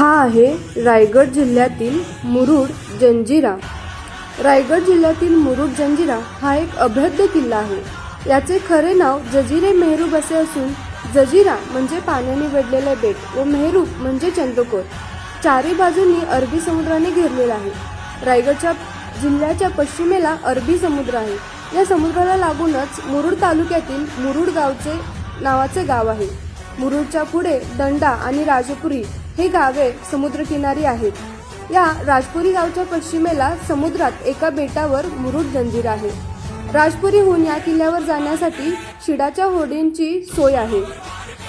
हा आहे रायगड जिल्ह्यातील मुरुड जंजिरा. रायगड जिल्ह्यातील मुरुड जंजिरा हा एक अभेद्य किल्ला आहे. याचे खरे नाव जजिरे मेहरूब असे असून जजिरा म्हणजे पाण्याने वेढलेले बेट व मेहरूब म्हणजे चंद्रकोर. चारी बाजूंनी अरबी समुद्राने घेरलेला आहे. रायगडच्या जिल्ह्याच्या पश्चिमेला अरबी समुद्र आहे. या समुद्राला लागूनच मुरुड तालुक्यातील मुरुड गावचे नावाचे गाव आहे. मुरुडच्या पुढे दंडा आणि राजपुरी हे गावे समुद्रकिनारी आहेत. या राजपुरी गावच्या पश्चिमेला समुद्रात एका बेटावर मुरुड जंजीर आहे. राजपुरीहून या किल्ल्यावर जाण्यासाठी शिडाच्या होडींची सोय आहे.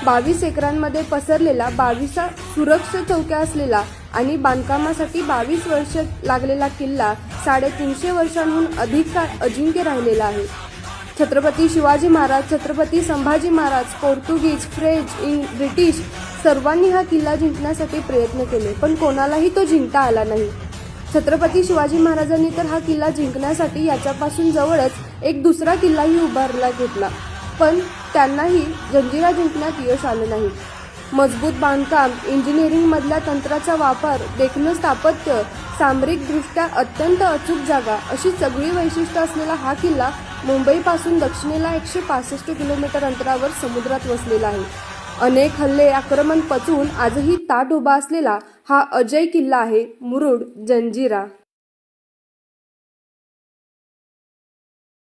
बावीस एकरांमध्ये पसरलेला बावीसा सुरक्षा चौक्या असलेला आणि बांधकामासाठी बावीस वर्ष लागलेला किल्ला साडेतीनशे वर्षांहून अधिक काळ अजिंक्य राहिलेला आहे. छत्रपती शिवाजी महाराज छत्रपती संभाजी महाराज पोर्तुगीज फ्रेंच इंग ब्रिटिश सर्वांनी हा किल्ला जिंकण्यासाठी प्रयत्न केले पण कोणालाही तो जिंकता आला नाही. छत्रपती शिवाजी महाराजांनी तर हा किल्ला जिंकण्यासाठी याच्यापासून जवळच एक दुसरा किल्लाही उभारला घेतला पण त्यांनाही जंजिरा जिंकण्यात यश आलं नाही. मजबूत बांधकाम इंजिनिअरिंगमधल्या तंत्राचा वापर देखणं स्थापत्य सामरिकदृष्ट्या अत्यंत अचूक जागा अशी सगळी वैशिष्ट्य असलेला हा किल्ला मुंबईपासून दक्षिणेला एकशे पासष्ट किलोमीटर अंतरावर समुद्रात वसलेला आहे. अनेक हल्ले आक्रमण पचवून आजही ताट उभा असलेला हा अजय किल्ला आहे मुरुड जंजिरा.